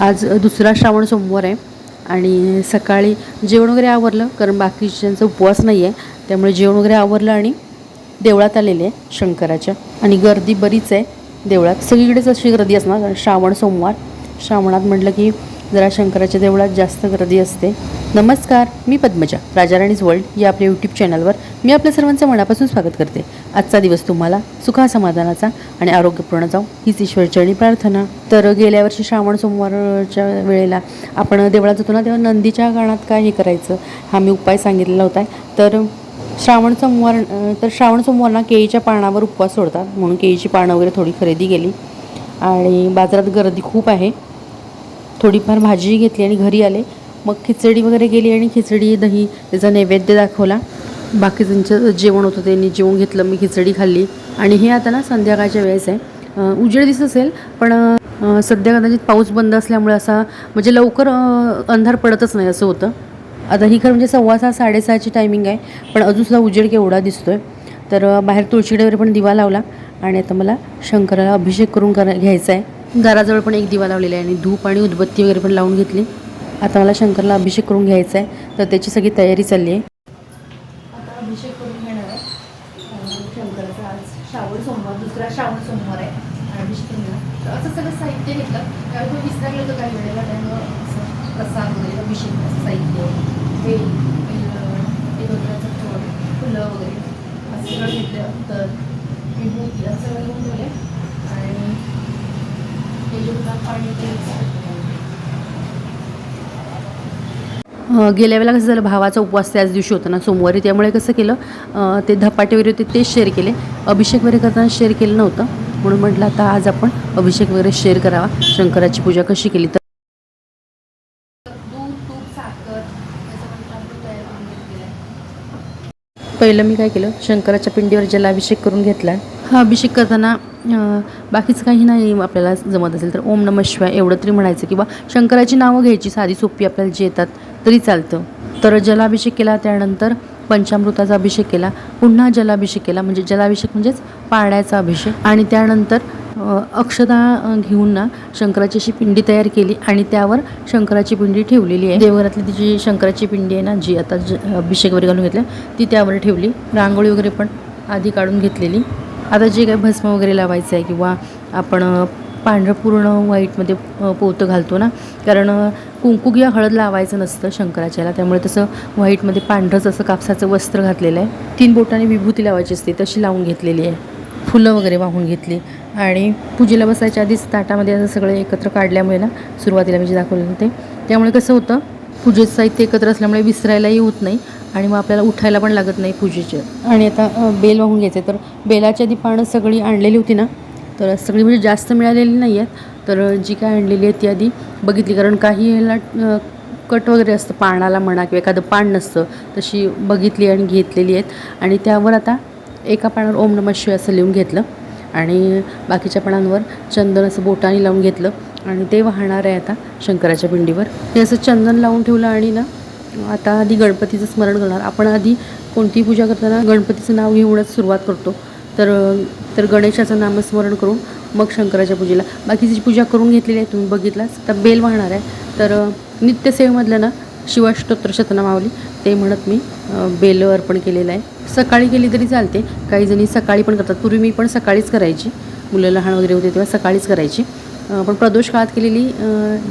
आज दुसरा श्रावण सोमवार आहे आणि सकाळी जेवण वगैरे आवरलं कारण बाकीच्यांचा उपवास नाही आहे त्यामुळे जेवण वगैरे आवरलं आणि देवळात आलेले आहे शंकराच्या. आणि गर्दी बरीच आहे देवळात. सगळीकडेच अशी गर्दी असणार कारण श्रावण सोमवार. श्रावणात म्हटलं की जरा शंकराच्या देवळात जास्त गर्दी असते. नमस्कार मी पद्मजा राजाराणीज वर्ल्ड या आपल्या यूट्यूब चॅनलवर मी आपल्या सर्वांचं मनापासून स्वागत करते. आजचा दिवस तुम्हाला सुखा समाधानाचा आणि आरोग्यपूर्ण जाऊ हीच ईश्वरचरणी प्रार्थना. तर गेल्या वर्षी श्रावण सोमवारच्या वेळेला आपण देवळात जातो ना तेव्हा नंदीच्या गाणात काय हे करायचं हा मी उपाय सांगितलेला होता. तर श्रावण सोमवार तर श्रावण सोमवार ना केळीच्या पानावर उपवास सोडतात. म्हणून केळीची पानं वगैरे थोडी खरेदी केली. आणि बाजारात गर्दी खूप आहे. थोडीफार भाजी घेतली आणि घरी आले. मग खिचडी वगैरे गेली आणि खिचडी दही त्याचा नैवेद्य दाखवला. बाकीच्यांचं जेवण होतं त्यांनी जेवण घेतलं मी खिचडी खाल्ली. आणि हे आता ना संध्याकाळच्या वेळेस आहे. उजेड दिसत असेल पण सध्या कदाचित पाऊस बंद असल्यामुळे असा म्हणजे लवकर अंधार पडतच नाही असं होतं. आता ही खरं म्हणजे सव्वा सहा साडेसहाची टायमिंग आहे पण अजूनसुद्धा उजेड केवढा दिसतोय. तर बाहेर तुळशीकडे वगैरे पण दिवा लावला. आणि आता मला शंकराला अभिषेक करून करा घ्यायचा आहे. घराजवळ पण एक दिवा लावलेला आहे आणि धूप आणि उदबत्ती वगैरे पण लावून घेतली. आता मला शंकरला अभिषेक करून घ्यायचा आहे. तर त्याची सगळी तयारी चालली आहे. अभिषेक करून घेणार आहे. शंकराचा आज श्रावण सोमवार दुसरा श्रावण सोमवार आहे. अभिषेक करून घेणार असं सगळं साहित्य घेतलं. कारण तो विसरलं होतं काही वेळेला त्यामुळं असं प्रसाद वगैरे अभिषेकाचं साहित्य वेल वेल ते फुलं वगैरे असं सगळं घेतलं. तर विभूती असं सगळं घेऊन ठेवले आणि ते जे पाणी ते अं, गेल्या वेळेला कसं झालं भावाचा उपवास त्याच दिवशी होता ना सोमवारी त्यामुळे कसं केलं ते धपाटे वगैरे होते तेच शेअर केले. अभिषेक वगैरे करताना शेअर केलं नव्हतं म्हणून म्हटलं आता आज आपण अभिषेक वगैरे शेअर करावा. शंकराची पूजा कशी केली तर दूध तूप साखर पहिलं मी काय केलं शंकराच्या पिंडीवर जलाभिषेक करून घेतला हा अभिषेक करताना बाकीचं काही नाही आपल्याला जमत असेल तर ओम नमः शिवाय एवढं तरी म्हणायचं किंवा शंकराची नावं घ्यायची साधी सोपी आपल्याला जी येतात तरी चालतं. तर जलाभिषेक केला त्यानंतर पंचामृताचा अभिषेक केला पुन्हा जलाभिषेक केला म्हणजे जलाभिषेक म्हणजेच पाण्याचा अभिषेक. आणि त्यानंतर अक्षदा घेऊन ना शंकराची अशी पिंडी तयार केली आणि त्यावर शंकराची पिंडी ठेवलेली आहे. देवघरातली ती जी शंकराची पिंडी आहे ना जी आता ज अभिषेक वगैरे घालून घेतल्या ती त्यावर ठेवली. रांगोळी वगैरे पण आधी काढून घेतलेली. आता जे काही भस्म वगैरे लावायचं आहे किंवा आपण पांढरं पूर्ण व्हाईटमध्ये पोतं घालतो ना कारण कुंकू किंवा हळद लावायचं नसतं शंकराच्याला त्यामुळे तसं व्हाईटमध्ये पांढरंच असं कापसाचं वस्त्र घातलेलं आहे. तीन बोटाने विभूती लावायची असते तशी लावून घेतलेली आहे. फुलं वगैरे वाहून घेतली. आणि पूजेला बसायच्या आधीच ताटामध्ये असं सगळे एकत्र काढल्यामुळे ना सुरुवातीला मी जे दाखवले होते त्यामुळे कसं होतं पूजेचं साहित्य एकत्र असल्यामुळे विसरायलाही होत नाही आणि मग आपल्याला उठायला पण लागत नाही पूजेचे. आणि आता बेल वाहून घ्यायचे. तर बेलाची आधी पानं सगळी आणलेली होती ना? तर सगळी म्हणजे जास्त मिळालेली नाही आहेत. तर जी काय आणलेली आहे ती आधी बघितली. कारण काही ह्याला कट वगैरे असतं पानाला म्हणा किंवा एखादं पान नसतं. तशी बघितली आणि घेतलेली आहेत. आणि त्यावर आता एका पानावर ओम नमः शिवाय असं लिहून घेतलं. आणि बाकीच्या पणांवर चंदन असं बोटाने लावून घेतलं आणि ते वाहणार आहे आता शंकराच्या पिंडीवर. ते असं चंदन लावून ठेवलं आणि ना आता आधी गणपतीचं स्मरण करणार. आपण आधी कोणतीही पूजा करताना गणपतीचं नाव घेऊनच सुरुवात करतो. तर तर गणेशाचं नामस्मरण करून मग शंकराच्या पूजेला. बाकीची पूजा करून घेतलेली आहे तुम्ही बघितलाच तर बेल वाहणार आहे. तर नित्यसेवेमधलं ना शिवाष्टोत्तर शतनामावली ते म्हणत मी बेल अर्पण केलेलं आहे. सकाळी केली तरी चालते. काही जणी सकाळी पण करतात. पूर्वी मी पण सकाळीच करायची. मुलं लहान वगैरे होते तेव्हा सकाळीच करायची. पण प्रदोष काळात केलेली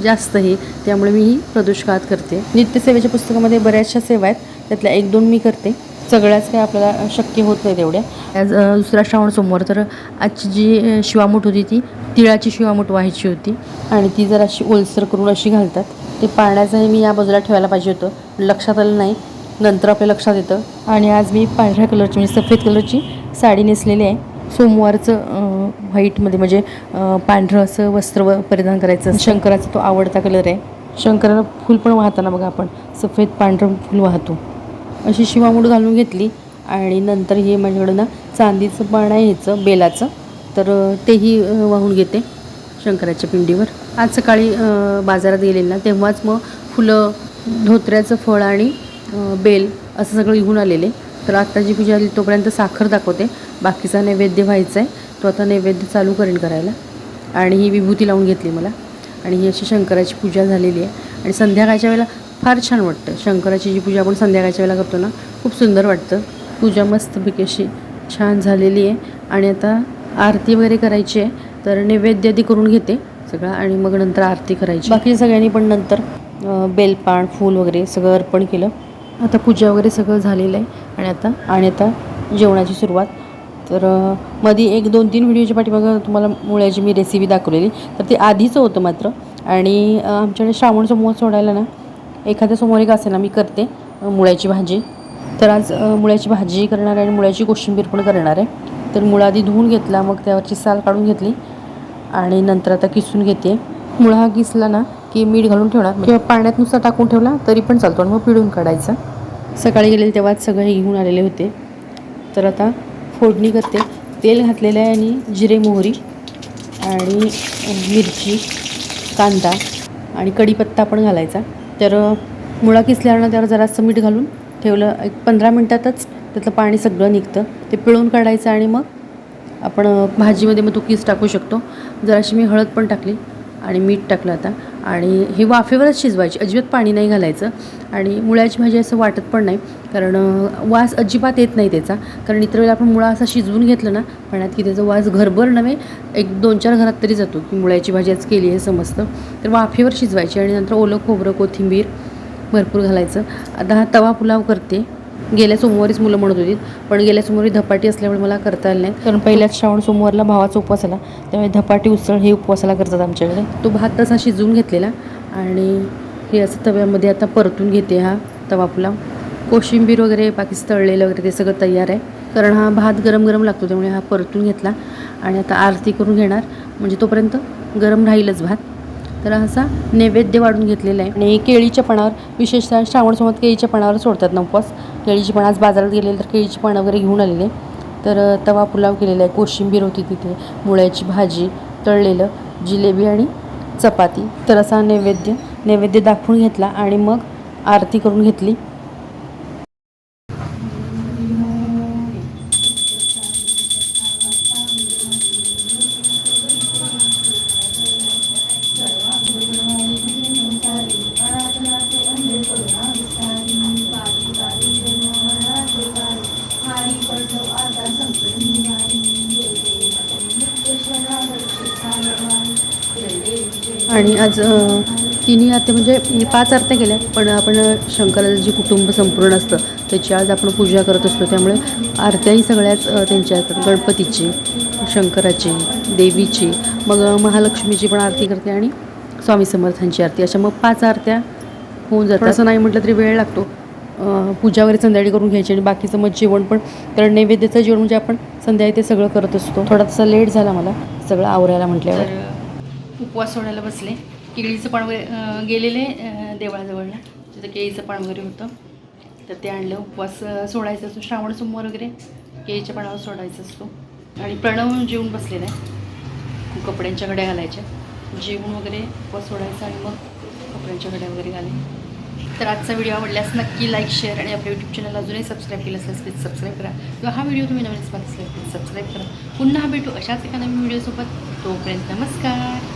जास्त हे. त्यामुळे मी ही प्रदोष काळात करते. नित्यसेवेच्या पुस्तकामध्ये बऱ्याचशा सेवा आहेत. त्यातल्या एक दोन मी करते. सगळ्याच काही आपल्याला शक्य होत नाही तेवढ्या आज दुसरा श्रावण सोमवार तर आजची जी शिवामूठ होती ती तिळाची शिवामूठ व्हायची होती. आणि ती जर अशी ओलसर करून अशी घालतात. ते पाण्याचंही मी या बाजूला ठेवायला पाहिजे होतं. लक्षात आलं नाही. नंतर आपल्या लक्षात येतं. आणि आज मी पांढऱ्या कलरची म्हणजे सफेद कलरची साडी नेसलेली आहे. सोमवारचं व्हाईटमध्ये म्हणजे पांढरं असं वस्त्र परिधान करायचं शंकराचा तो आवडता कलर आहे. शंकराला फूल पण वाहताना बघा आपण. सफेद पांढरं फूल वाहतो. अशी शिवामूठ घालून घेतली. आणि नंतर हे माझ्याकडं ना चांदीचं पाण आहे ह्याचं बेलाचं. तर तेही वाहून घेते शंकराच्या पिंडीवर. आज सकाळी बाजारात गेलेली ना तेव्हाच मग फुलं धोत्र्याचं फळ आणि बेल असं सगळं घेऊन आलेले. तर आत्ताची पूजा आली तोपर्यंत साखर दाखवते. बाकीचा नैवेद्य व्हायचा आहे तो आता नैवेद्य चालू करेन करायला. आणि ही विभूती लावून घेतली मला. आणि ही अशी शंकराची पूजा झालेली आहे. आणि संध्याकाळच्या वेळेला फार छान वाटतं. शंकराची जी पूजा आपण संध्याकाळच्या वेळेला करतो ना खूप सुंदर वाटतं. पूजा मस्तपैकी अशी छान झालेली आहे. आणि आता आरती वगैरे करायची आहे तर नैवेद्य आधी करून घेते सगळं आणि मग नंतर आरती करायची. बाकी सगळ्यांनी पण नंतर बेलपान फूल वगैरे सगळं अर्पण केलं. आता पूजा वगैरे सगळं झालेलं आहे. आणि आता आणि आता जेवणाची सुरुवात. तर मध्ये एक दोन तीन व्हिडिओच्या पाठीमागं तुम्हाला मुळ्याची मी रेसिपी दाखवलेली. तर ते आधीचं होतं मात्र. आणि आमच्याकडे श्रावण सोमवार सोडायला ना एखाद्या सोमवारी का असेना मी करते मुळ्याची भाजी. तर आज मुळ्याची भाजी करणार आहे आणि मुळ्याची कोशिंबीर पण करणार आहे. तर मुळा आधी धुवून घेतला मग त्यावरची साल काढून घेतली आणि नंतर आता किसून घेते. मुळा हा किसला ना की मीठ घालून ठेवणार किंवा पाण्यात नुसता टाकून ठेवला तरी पण चालतो आणि मग पिळून काढायचा. सकाळी गेलेले तेव्हाच सगळे घेऊन आलेले होते. तर आता फोडणी करते. तेल घातलेलं आहे आणि जिरे मोहरी आणि मिरची कांदा आणि कढीपत्ता पण घालायचा. तर मुळा किसल्यावर त्यावर जरासं मीठ घालून ठेवलं. एक पंधरा मिनटातच त्यातलं पाणी सगळं निघतं. ते पिळून काढायचं आणि मग आपण भाजीमध्ये मग तो किस टाकू शकतो. जराशी मी हळद पण टाकली आणि मीठ टाकलं आता. आणि हे वाफेवरच शिजवायची. अजिबात पाणी नाही घालायचं. आणि मुळ्याची भाजी असं वाटत पण नाही. कारण वास अजिबात येत नाही त्याचा. कारण इतर वेळेला आपण मुळा असा शिजवून घेतलं ना पाण्यात की त्याचा वास घरभर नव्हे एक दोन चार घरात तरी जातो की मुळ्याची भाजी आज केली हे समजतं. तर वाफेवर शिजवायची आणि नंतर ओलं खोबरं कोथिंबीर भरपूर घालायचं. आता हा तवा पुलाव करते. गेल्या सोमवारीच मुलं म्हणत होती पण गेल्या सोमवारी धपाटी असल्यामुळे मला करता आलं नाही. कारण पहिल्याच श्रावण सोमवारला भावाचा उपवास आला त्यामुळे धपाटी उसळ हे उपवासाला करतात आमच्याकडे. तो भात तसा शिजवून घेतलेला आणि हे असं तव्यामध्ये आता परतून घेते हा तवा पुलाव. कोशिंबीर वगैरे बाकी तळलेलं वगैरे ते सगळं तयार आहे. कारण हा भात गरम गरम लागतो त्यामुळे हा परतून घेतला आणि आता आरती करून घेणार. म्हणजे तोपर्यंत गरम राहीलच भात. तर असा नैवेद्य वाढून घेतलेला आहे. आणि केळीच्या पानावर विशेषतः श्रावण सोमत केळीच्या पानावर सोडतात ना उपवास. केळीची पण आज बाजारात गेले तर केळीची पानं वगैरे घेऊन आलेले. तर तवा पुलाव केलेला आहे कोशिंबीर होती तिथे मुळ्याची भाजी तळलेलं जिलेबी आणि चपाती. तर असा नैवेद्य नैवेद्य दाखवून घेतला आणि मग आरती करून घेतली. आणि आज तिन्ही आरत्या म्हणजे पाच आरत्या केल्या पण आपण शंकराचं जे कुटुंब संपूर्ण असतं त्याची आज आपण पूजा करत असतो त्यामुळे आरत्याही सगळ्याच त्यांच्या आहेत गणपतीची शंकराची देवीची मग महालक्ष्मीची पण आरती करते आणि स्वामी समर्थांची आरती अशा मग पाच आरत्या होऊन जातात. असं नाही म्हटलं तरी वेळ लागतो. पूजा वगैरे संध्याकाळी करून घ्यायची आणि बाकीचं मग जेवण पण कारण नैवेद्याचं जेवण म्हणजे आपण संध्याकाळी ते सगळं करत असतो. थोडासा लेट झाला मला सगळं आवरायला म्हटल्यावर. उपवास सोडायला बसले. केळीचं पान वगैरे गेलेले देवळाजवळला. तिथं केळीचं पान वगैरे होतं. तर ते आणलं. उपवास सोडायचं सोडायचा असतो. श्रावण सोमवार वगैरे केळीच्या पानावर सोडायचा असतो. आणि प्रणव जेवून बसलेला आहे कपड्यांच्या घड्या घालायच्या. जेवून वगैरे उपवास सोडायचा आणि मग कपड्यांच्या घड्या वगैरे घाले. तर आजचा व्हिडिओ आवडल्यास नक्की लाईक शेअर आणि आपल्या यूट्यूब चॅनल अजूनही सबस्क्राईब केलं असेल प्लीज सबस्क्राईब करा. किंवा हा व्हिडिओ तुम्ही नवीन पाहिला प्लीज सबस्क्राईब करा. पुन्हा भेटू अशाच एका नवीन व्हिडिओसोबत तोपर्यंत नमस्कार.